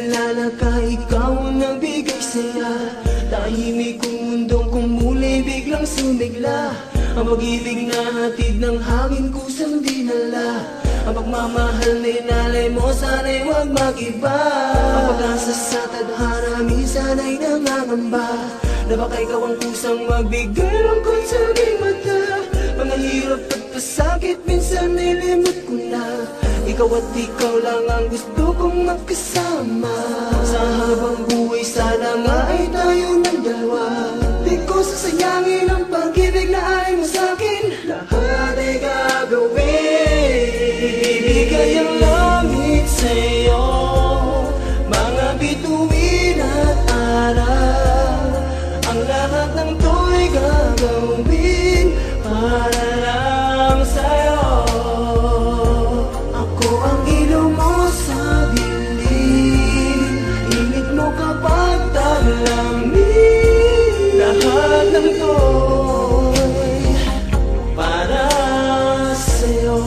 Makilala ka, ikaw ang nagbigay saya. Tahimik kong mundong kumulay, biglang sumigla. Ang pag-ibig na hatid ng hangin kusang dinala. Ang pagmamahal na inalay mo, sana'y huwag mag-iba. Ang pag-asa sa tadhana, minsan ay nangangamba. Na baka ikaw ang kusang magbigay lungkot sa mata. Mga hirap at pasakit, minsan nilimot ko na ikaw at ikaw lang ang gusto kong magkasama. Sa habang buhay sana nga ay tayo ng dalawa. Di ko sasayangin ang pag-ibig na ay mo sa'kin Lahat ay gagawin. Ibigay ang langit sa'yo. Mga bituin at araw Ang lahat ng to'y gagawin Para Lahat ng to'y para sa'yo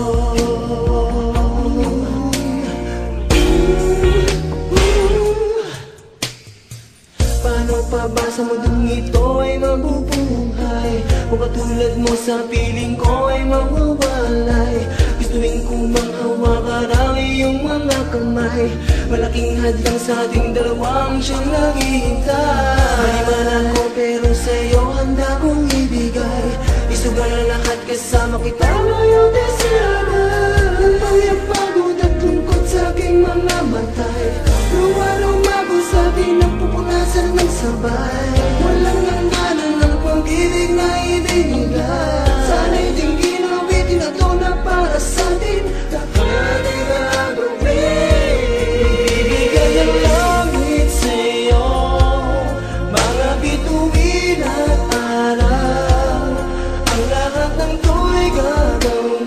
Paano pa ba sa mundong ito ay mabubuhay? Kung katulad mo sa piling ko ay mawawalay. Gustuin ko mang hawakan ang iyong mga kamay. Malaking hadlang sa ating dalawang siyang naghihintay together